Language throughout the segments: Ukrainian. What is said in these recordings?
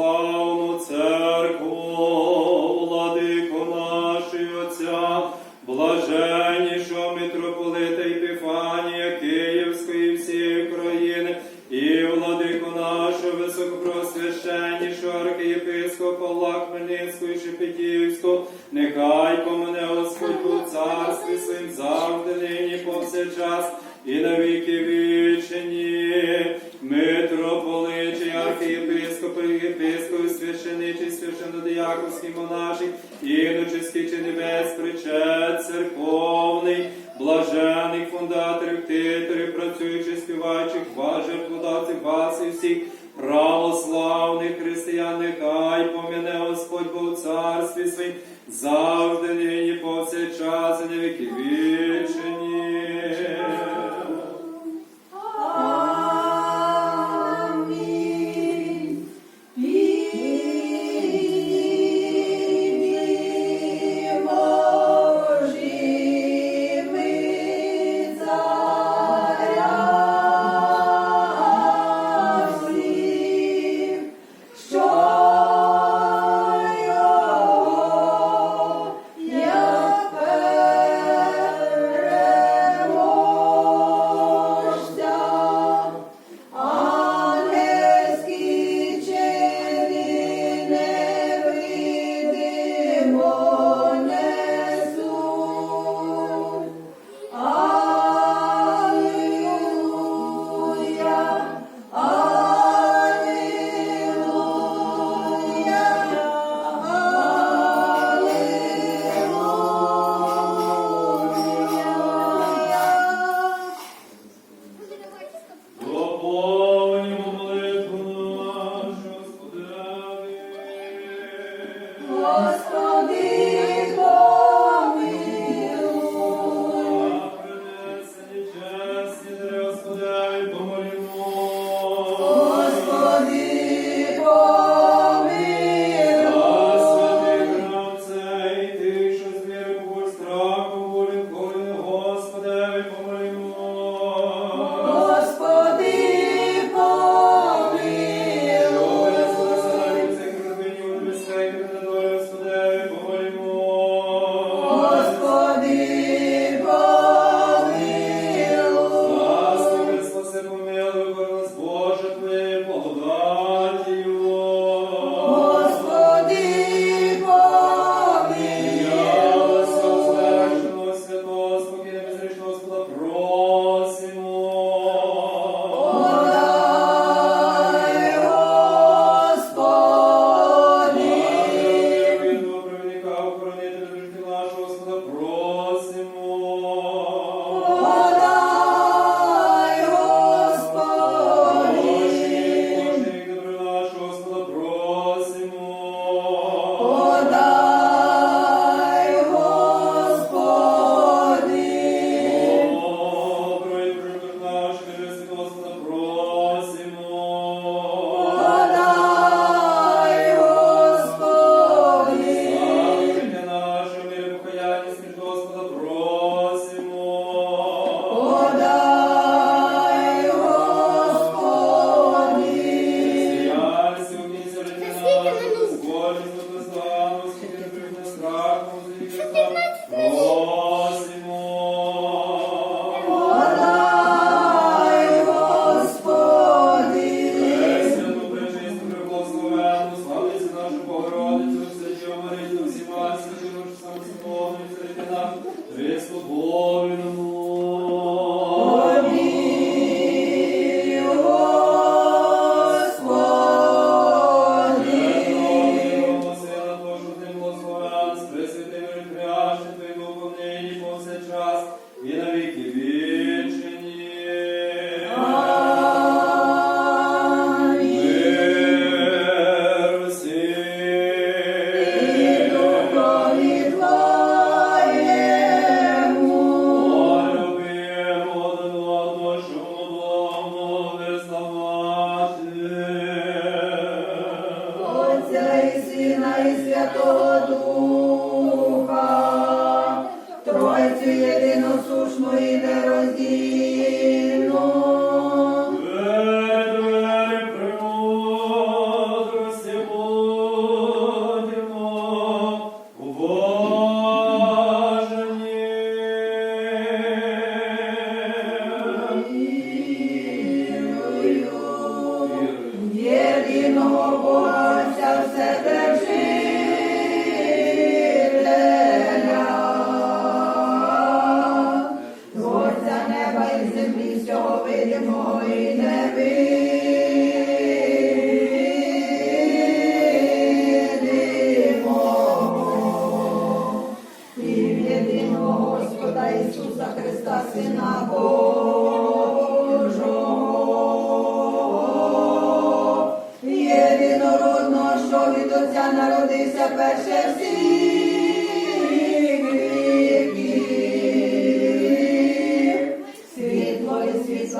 православну церкву, владико нашої Отця, блаженнішого митрополита Епіфанія Київської всієї країни, і владико нашого високопросвященнішого архієпископа Павла Хмельницького і Шепетівського, нехай мене Господь у царстві своїм завжди нині повсякчас і навіки вічені. Православних християн, нехай помине Господь Бог царстві своїм, завжди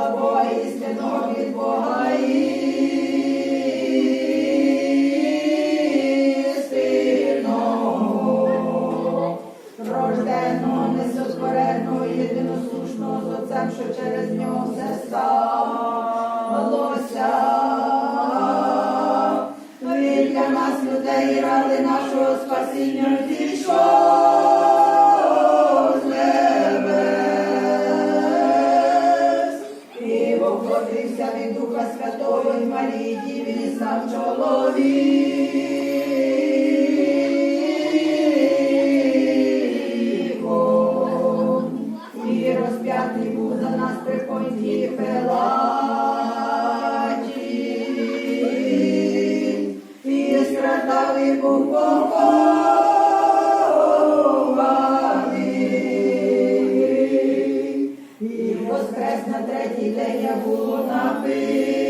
слабо істино від Бога істинного, рождено, несотворено, єдиносушно з отцем, що через нього все сталося. Він для нас людей ради нашого спасіння зійшов. сам чоловіком, і розп'ятий був за нас припонті пелаті, і страдали був похований, і воскрес на третій день я було напив.